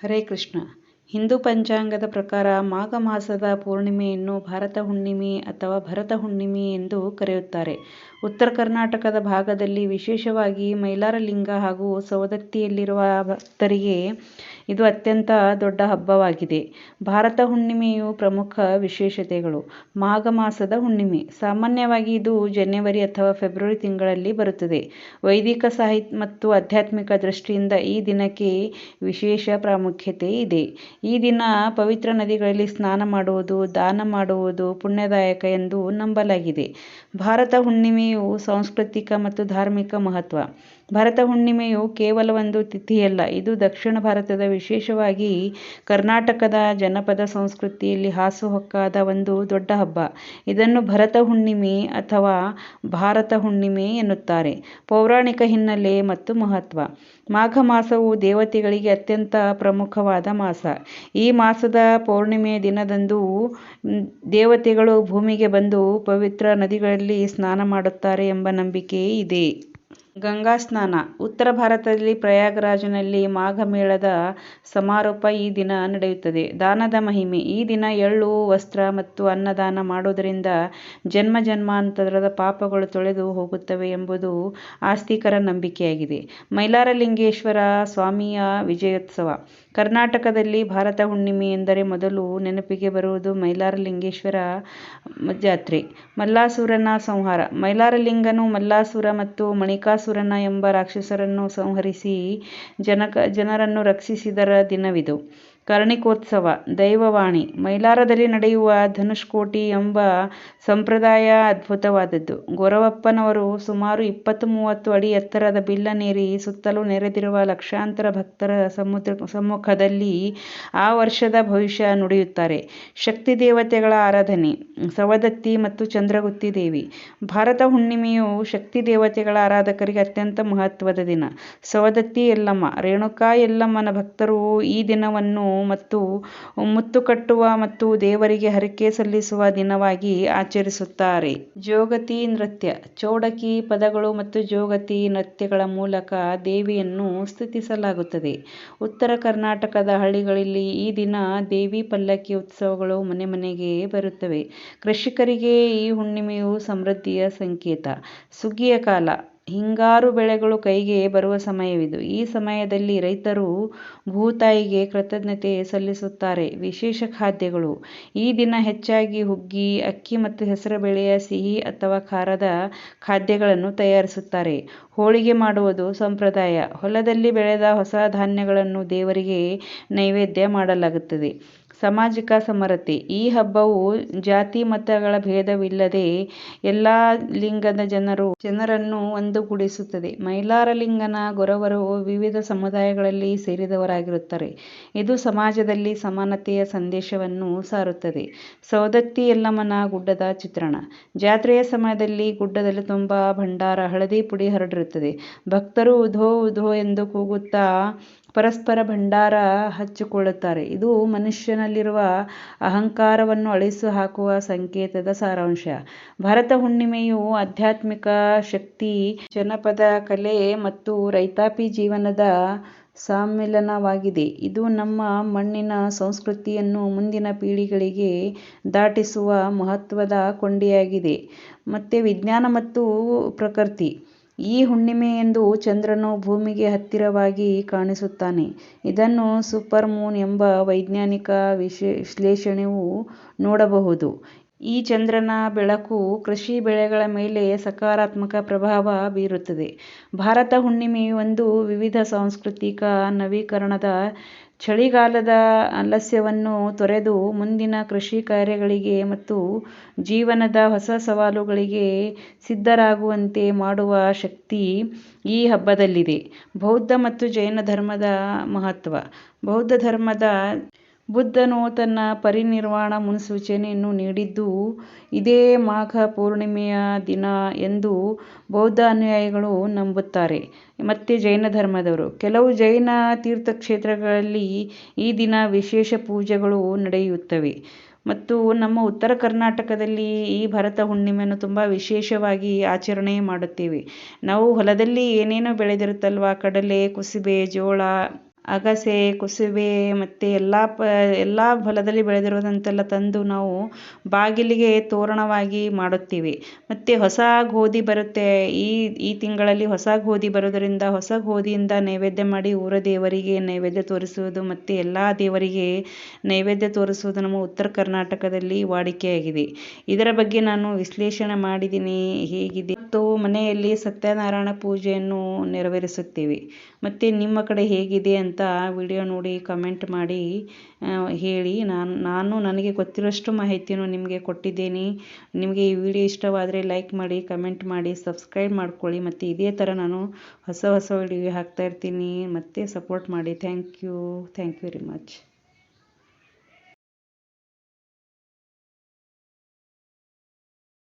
ಹರೇ ಕೃಷ್ಣ ಹಿಂದೂ ಪಂಚಾಂಗದ ಪ್ರಕಾರ ಮಾಘ ಮಾಸದ ಪೂರ್ಣಿಮೆಯನ್ನು ಭಾರತ ಹುಣ್ಣಿಮೆ ಅಥವಾ ಭರತ ಹುಣ್ಣಿಮೆ ಎಂದು ಕರೆಯುತ್ತಾರೆ. ಉತ್ತರ ಕರ್ನಾಟಕದ ಭಾಗದಲ್ಲಿ ವಿಶೇಷವಾಗಿ ಮೈಲಾರಲಿಂಗ ಹಾಗೂ ಸವದತ್ತಿಯಲ್ಲಿರುವ ಭಕ್ತರಿಗೆ ಇದು ಅತ್ಯಂತ ದೊಡ್ಡ ಹಬ್ಬವಾಗಿದೆ. ಭಾರತ ಹುಣ್ಣಿಮೆಯು ಪ್ರಮುಖ ವಿಶೇಷತೆಗಳು ಮಾಘ ಮಾಸದ ಹುಣ್ಣಿಮೆ ಸಾಮಾನ್ಯವಾಗಿ ಇದು ಜನವರಿ ಅಥವಾ ಫೆಬ್ರವರಿ ತಿಂಗಳಲ್ಲಿ ಬರುತ್ತದೆ. ವೈದಿಕ ಸಾಹಿತ್ಯ ಮತ್ತು ಆಧ್ಯಾತ್ಮಿಕ ದೃಷ್ಟಿಯಿಂದ ಈ ದಿನಕ್ಕೆ ವಿಶೇಷ ಪ್ರಾಮುಖ್ಯತೆ ಇದೆ. ಈ ದಿನ ಪವಿತ್ರ ನದಿಗಳಲ್ಲಿ ಸ್ನಾನ ಮಾಡುವುದು, ದಾನ ಮಾಡುವುದು ಪುಣ್ಯದಾಯಕ ಎಂದು ನಂಬಲಾಗಿದೆ. ಭಾರತ ಹುಣ್ಣಿಮೆಯು ಸಾಂಸ್ಕೃತಿಕ ಮತ್ತು ಧಾರ್ಮಿಕ ಮಹತ್ವ ಭರತ ಹುಣ್ಣಿಮೆಯು ಕೇವಲ ಒಂದು ತಿಥಿಯಲ್ಲ, ಇದು ದಕ್ಷಿಣ ಭಾರತದ ವಿಶೇಷವಾಗಿ ಕರ್ನಾಟಕದ ಜನಪದ ಸಂಸ್ಕೃತಿಯಲ್ಲಿ ಹಾಸುಹೊಕ್ಕಾದ ಒಂದು ದೊಡ್ಡ ಹಬ್ಬ. ಇದನ್ನು ಭರತ ಹುಣ್ಣಿಮೆ ಅಥವಾ ಭಾರತ ಹುಣ್ಣಿಮೆ ಎನ್ನುತ್ತಾರೆ. ಪೌರಾಣಿಕ ಹಿನ್ನೆಲೆ ಮತ್ತು ಮಹತ್ವ ಮಾಘ ಮಾಸವು ದೇವತೆಗಳಿಗೆ ಅತ್ಯಂತ ಪ್ರಮುಖವಾದ ಮಾಸ. ಈ ಮಾಸದ ಪೌರ್ಣಿಮೆ ದಿನದಂದು ದೇವತೆಗಳು ಭೂಮಿಗೆ ಬಂದು ಪವಿತ್ರ ನದಿಗಳಲ್ಲಿ ಸ್ನಾನ ಮಾಡುತ್ತಾರೆ ಎಂಬ ನಂಬಿಕೆ ಇದೆ. ಗಂಗಾ ಸ್ನಾನ ಉತ್ತರ ಭಾರತದಲ್ಲಿ ಪ್ರಯಾಗರಾಜನಲ್ಲಿ ಮಾಘ ಮೇಳದ ಸಮಾರೋಪ ಈ ದಿನ ನಡೆಯುತ್ತದೆ. ದಾನದ ಮಹಿಮೆ ಈ ದಿನ ಎಳ್ಳು, ವಸ್ತ್ರ ಮತ್ತು ಅನ್ನದಾನ ಮಾಡೋದರಿಂದ ಮಾಡುವುದರಿಂದ ಜನ್ಮ-ಜನ್ಮಾಂತರದ ಪಾಪಗಳು ತೊಳೆದು ಹೋಗುತ್ತವೆ ಎಂಬುದು ಆಸ್ತಿಕರ ನಂಬಿಕೆಯಾಗಿದೆ. ಮೈಲಾರಲಿಂಗೇಶ್ವರ ಸ್ವಾಮಿಯ ವಿಜಯೋತ್ಸವ ಕರ್ನಾಟಕದಲ್ಲಿ ಭಾರತ ಹುಣ್ಣಿಮೆ ಎಂದರೆ ಮೊದಲು ನೆನಪಿಗೆ ಬರುವುದು ಮೈಲಾರಲಿಂಗೇಶ್ವರ ಜಾತ್ರೆ. ಮಲ್ಲಾಸುರನ ಸಂಹಾರ ಮೈಲಾರಲಿಂಗನು ಮಲ್ಲಾಸುರ ಮತ್ತು ಮಣಿಕಾಸುರನ ಎಂಬ ರಾಕ್ಷಸರನ್ನು ಸಂಹರಿಸಿ ಜನಕ ಜನರನ್ನು ರಕ್ಷಿಸಿದರ ದಿನವಿದು. ಕಾರ್ಣಿಕೋತ್ಸವ, ದೈವವಾಣಿ, ಮೈಲಾರದಲ್ಲಿ ನಡೆಯುವ ಧನುಷ್ಕೋಟಿ ಎಂಬ ಸಂಪ್ರದಾಯ ಅದ್ಭುತವಾದದ್ದು. ಗೊರವಪ್ಪನವರು ಸುಮಾರು ಇಪ್ಪತ್ತು-ಮೂವತ್ತು ಅಡಿ ಎತ್ತರದ ಬಿಲ್ಲನೇರಿ ಸುತ್ತಲೂ ನೆರೆದಿರುವ ಲಕ್ಷಾಂತರ ಭಕ್ತರ ಸಮುದ್ರ, ಸಮ್ಮುಖದಲ್ಲಿ ಆ ವರ್ಷದ ಭವಿಷ್ಯ ನುಡಿಯುತ್ತಾರೆ. ಶಕ್ತಿ ದೇವತೆಗಳ ಆರಾಧನೆ, ಸವದತ್ತಿ ಮತ್ತು ಚಂದ್ರಗುತ್ತಿ ದೇವಿ ಭಾರತ ಹುಣ್ಣಿಮೆಯು ಶಕ್ತಿ ದೇವತೆಗಳ ಆರಾಧಕರಿಗೆ ಅತ್ಯಂತ ಮಹತ್ವದ ದಿನ. ಸವದತ್ತಿ ಎಲ್ಲಮ್ಮ, ರೇಣುಕಾ ಎಲ್ಲಮ್ಮನ ಭಕ್ತರು ಈ ದಿನವನ್ನು ಮುತ್ತು ಕಟ್ಟುವ ಮತ್ತು ದೇವರಿಗೆ ಹರಕೆ ಸಲ್ಲಿಸುವ ದಿನವಾಗಿ ಆಚರಿಸುತ್ತಾರೆ. ಜೋಗತಿ ನೃತ್ಯ ಚೌಡಕಿ ಪದಗಳು ಮತ್ತು ಜೋಗತಿ ನೃತ್ಯಗಳ ಮೂಲಕ ದೇವಿಯನ್ನು ಸ್ತುತಿಸಲಾಗುತ್ತದೆ. ಉತ್ತರ ಕರ್ನಾಟಕದ ಹಳ್ಳಿಗಳಲ್ಲಿ ಈ ದಿನ ದೇವಿ ಪಲ್ಲಕ್ಕಿ ಉತ್ಸವಗಳು ಮನೆ ಮನೆಗೆ ಬರುತ್ತವೆ. ಕೃಷಿಕರಿಗೆ ಈ ಹುಣ್ಣಿಮೆಯು ಸಮೃದ್ಧಿಯ ಸಂಕೇತ. ಸುಗ್ಗಿಯ ಕಾಲ ಹಿಂಗಾರು ಬೆಳೆಗಳು ಕೈಗೆ ಬರುವ ಸಮಯವಿದು. ಈ ಸಮಯದಲ್ಲಿ ರೈತರು ಭೂತಾಯಿಗೆ ಕೃತಜ್ಞತೆ ಸಲ್ಲಿಸುತ್ತಾರೆ. ವಿಶೇಷ ಖಾದ್ಯಗಳು ಈ ದಿನ ಹೆಚ್ಚಾಗಿ ಹುಗ್ಗಿ, ಅಕ್ಕಿ ಮತ್ತು ಹೆಸರುಬೇಳೆಯ ಸಿಹಿ ಅಥವಾ ಖಾರದ ಖಾದ್ಯಗಳನ್ನು ತಯಾರಿಸುತ್ತಾರೆ. ಹೋಳಿಗೆ ಮಾಡುವುದು ಸಂಪ್ರದಾಯ ಹೊಲದಲ್ಲಿ ಬೆಳೆದ ಹೊಸ ಧಾನ್ಯಗಳನ್ನು ದೇವರಿಗೆ ನೈವೇದ್ಯ ಮಾಡಲಾಗುತ್ತದೆ. ಸಾಮಾಜಿಕ ಸಮರತೆ ಈ ಹಬ್ಬವು ಜಾತಿ-ಮತಗಳ ಭೇದವಿಲ್ಲದೆ ಎಲ್ಲ ಲಿಂಗದ ಜನರು ಜನರನ್ನು ಒಂದುಗೂಡಿಸುತ್ತದೆ. ಮೈಲಾರ ಲಿಂಗನ ಗೊರವರು ವಿವಿಧ ಸಮುದಾಯಗಳಲ್ಲಿ ಸೇರಿದವರಾಗಿರುತ್ತಾರೆ. ಇದು ಸಮಾಜದಲ್ಲಿ ಸಮಾನತೆಯ ಸಂದೇಶವನ್ನು ಸಾರುತ್ತದೆ. ಸವದತ್ತಿ ಯಲ್ಲಮ್ಮನ ಗುಡ್ಡದ ಚಿತ್ರಣ ಜಾತ್ರೆಯ ಸಮಯದಲ್ಲಿ ಗುಡ್ಡದಲ್ಲಿ ತುಂಬಾ ಭಂಡಾರ, ಹಳದಿ ಪುಡಿ ಹರಡಿರುತ್ತದೆ. ಭಕ್ತರು ಉಧೋ ಉಧೋ ಎಂದು ಕೂಗುತ್ತಾ ಪರಸ್ಪರ ಭಂಡಾರ ಹಚ್ಚಿಕೊಳ್ಳುತ್ತಾರೆ ಇದು ಮನುಷ್ಯನಲ್ಲಿರುವ ಅಹಂಕಾರವನ್ನು ಅಳಿಸಿ ಹಾಕುವ ಸಂಕೇತದ ಸಾರಾಂಶ. ಭರತ ಹುಣ್ಣಿಮೆಯು ಆಧ್ಯಾತ್ಮಿಕ ಶಕ್ತಿ, ಜನಪದ ಕಲೆ ಮತ್ತು ರೈತಾಪಿ ಜೀವನದ ಸಮ್ಮಿಲನವಾಗಿದೆ. ಇದು ನಮ್ಮ ಮಣ್ಣಿನ ಸಂಸ್ಕೃತಿಯನ್ನು ಮುಂದಿನ ಪೀಳಿಗೆಗಳಿಗೆ ದಾಟಿಸುವ ಮಹತ್ವದ ಕೊಂಡಿಯಾಗಿದೆ. ಮತ್ತೆ ವಿಜ್ಞಾನ ಮತ್ತು ಪ್ರಕೃತಿ ಈ ಹುಣ್ಣಿಮೆಯಂದು ಚಂದ್ರನು ಭೂಮಿಗೆ ಹತ್ತಿರವಾಗಿ ಕಾಣಿಸುತ್ತಾನೆ. ಇದನ್ನು ಸೂಪರ್ ಮೂನ್ ಎಂಬ ವೈಜ್ಞಾನಿಕ ವಿಶ್ಲೇಷಣೆಯೂ ನೋಡಬಹುದು. ಈ ಚಂದ್ರನ ಬೆಳಕು ಕೃಷಿ ಬೆಳೆಗಳ ಮೇಲೆ ಸಕಾರಾತ್ಮಕ ಪ್ರಭಾವ ಬೀರುತ್ತದೆ. ಭಾರತ ಹುಣ್ಣಿಮೆಯು ಒಂದು ವಿವಿಧ ಸಾಂಸ್ಕೃತಿಕ ನವೀಕರಣದ ಚಳಿಗಾಲದ ಅಲಸ್ಯವನ್ನು ತೊರೆದು ಮುಂದಿನ ಕೃಷಿ ಕಾರ್ಯಗಳಿಗೆ ಮತ್ತು ಜೀವನದ ಹೊಸ ಸವಾಲುಗಳಿಗೆ ಸಿದ್ಧರಾಗುವಂತೆ ಮಾಡುವ ಶಕ್ತಿ ಈ ಹಬ್ಬದಲ್ಲಿದೆ. ಬೌದ್ಧ ಮತ್ತು ಜೈನ ಧರ್ಮದ ಮಹತ್ವ ಬೌದ್ಧ ಧರ್ಮದ ಬುದ್ಧನು ತನ್ನ ಪರಿನಿರ್ವಾಣ ಮುನ್ಸೂಚನೆಯನ್ನು ನೀಡಿದ್ದು ಇದೇ ಮಾಘ ಪೂರ್ಣಿಮೆಯ ದಿನ ಎಂದು ಬೌದ್ಧ ಅನುಯಾಯಿಗಳು ನಂಬುತ್ತಾರೆ. ಮತ್ತೆ ಜೈನ ಧರ್ಮದವರು ಕೆಲವು ಜೈನ ತೀರ್ಥಕ್ಷೇತ್ರಗಳಲ್ಲಿ ಈ ದಿನ ವಿಶೇಷ ಪೂಜೆಗಳು ನಡೆಯುತ್ತವೆ. ಮತ್ತು ನಮ್ಮ ಉತ್ತರ ಕರ್ನಾಟಕದಲ್ಲಿ ಈ ಭರತ ಹುಣ್ಣಿಮೆಯನ್ನು ತುಂಬ ವಿಶೇಷವಾಗಿ ಆಚರಣೆ ಮಾಡುತ್ತೇವೆ. ನಾವು ಹೊಲದಲ್ಲಿ ಏನೇನೋ ಬೆಳೆದಿರುತ್ತಲ್ವ ಕಡಲೆ, ಕುಸುಬೆ, ಜೋಳ ಅಗಸೆ, ಕುಸುಬೆ ಮತ್ತು ಎಲ್ಲ ಪ, ಎಲ್ಲ ಹೊಲದಲ್ಲಿ ಬೆಳೆದಿರುವುದಂತೆಲ್ಲ ತಂದು ನಾವು ಬಾಗಿಲಿಗೆ ತೋರಣವಾಗಿ ಮಾಡುತ್ತೀವಿ. ಮತ್ತು ಹೊಸ ಗೋಧಿ ಬರುತ್ತೆ. ಈ ಈ ತಿಂಗಳಲ್ಲಿ ಹೊಸ ಗೋಧಿ ಬರೋದರಿಂದ ಹೊಸ ಗೋಧಿಯಿಂದ ನೈವೇದ್ಯ ಮಾಡಿ ಊರ ದೇವರಿಗೆ ನೈವೇದ್ಯ ತೋರಿಸುವುದು ಮತ್ತು ಎಲ್ಲ ದೇವರಿಗೆ ನೈವೇದ್ಯ ತೋರಿಸುವುದು ನಮ್ಮ ಉತ್ತರ ಕರ್ನಾಟಕದಲ್ಲಿ ವಾಡಿಕೆಯಾಗಿದೆ. ಇದರ ಬಗ್ಗೆ ನಾನು ವಿಶ್ಲೇಷಣೆ ಮಾಡಿದ್ದೀನಿ, ಹೇಗಿದೆ ಮತ್ತು ಮನೆಯಲ್ಲಿ ಸತ್ಯನಾರಾಯಣ ಪೂಜೆಯನ್ನು ನೆರವೇರಿಸುತ್ತೀವಿ. ಮತ್ತು ನಿಮ್ಮ ಕಡೆ ಹೇಗಿದೆ ಅಂತ ವಿಡಿಯೋ ನೋಡಿ ಕಮೆಂಟ್ ಮಾಡಿ ಹೇಳಿ. ನಾನು ನಾನು ನನಗೆ ಗೊತ್ತಿರೋಷ್ಟು ಮಾಹಿತಿಯನ್ನು ನಿಮಗೆ ಕೊಟ್ಟಿದ್ದೀನಿ. ನಿಮಗೆ ಈ ವಿಡಿಯೋ ಇಷ್ಟವಾದರೆ ಲೈಕ್ ಮಾಡಿ ಕಮೆಂಟ್ ಮಾಡಿ ಸಬ್ಸ್ಕ್ರೈಬ್ ಮಾಡ್ಕೊಳ್ಳಿ. ಮತ್ತು ಇದೇ ಥರ ನಾನು ಹೊಸ ಹೊಸ ವಿಡಿಯೋ ಹಾಕ್ತಾಯಿರ್ತೀನಿ ಮತ್ತು ಸಪೋರ್ಟ್ ಮಾಡಿ. Thank you thank you very much